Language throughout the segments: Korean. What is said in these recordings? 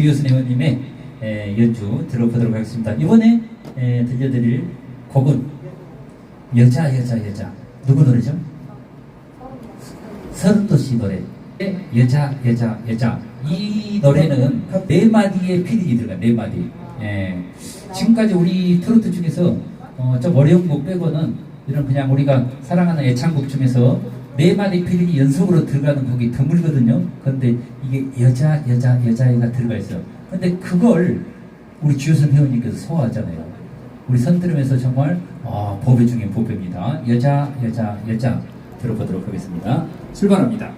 주효순 회원님의 에, 연주 들어보도록 하겠습니다. 이번에 에, 들려드릴 곡은 여자 여자 여자 누구 노래죠? 서른도 씨 노래 여자 여자 여자 이 노래는 네 마디의 필이 들어가 네 마디 예. 지금까지 우리 트로트 중에서 어, 좀 어려운 곡 빼고는 이런 그냥 우리가 사랑하는 애창곡 중에서 네 마디 필이 연속으로 들어가는 곡이 드물거든요. 그런데 이게 여자 여자 여자애가 들어가 있어요. 근데 그걸 우리 주효선 회원님께서 소화하잖아요. 우리 선들으면서 정말 아, 보배 중에 보배입니다. 여자 여자 여자 들어보도록 하겠습니다. 출발합니다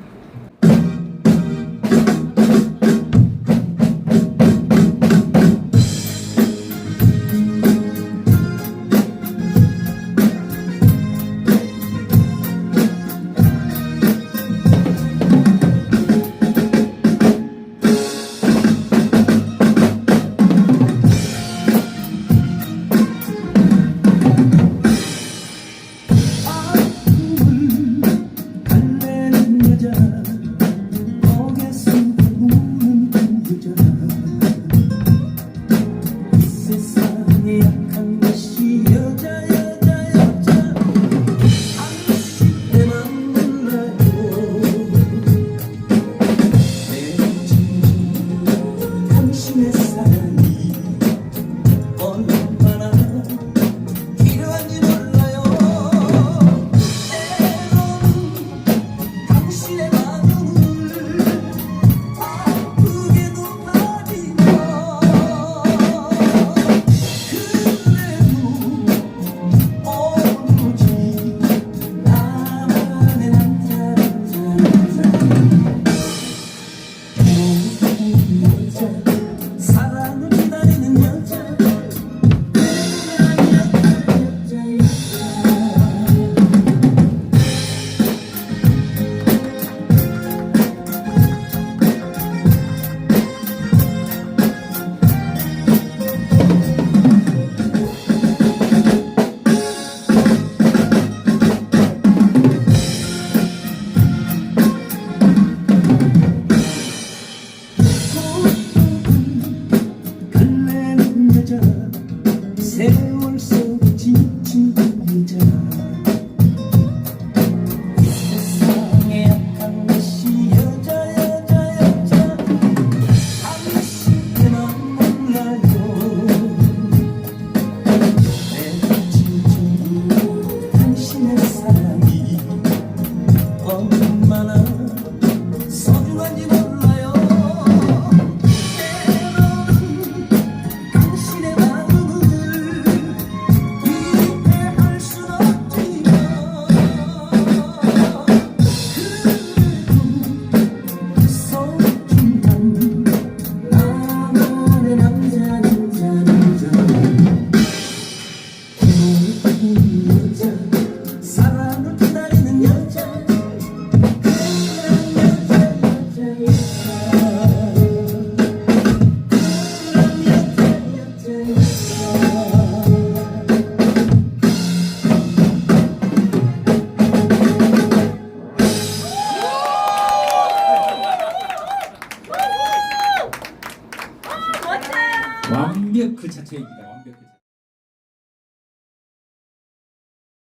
완벽 그 자체입니다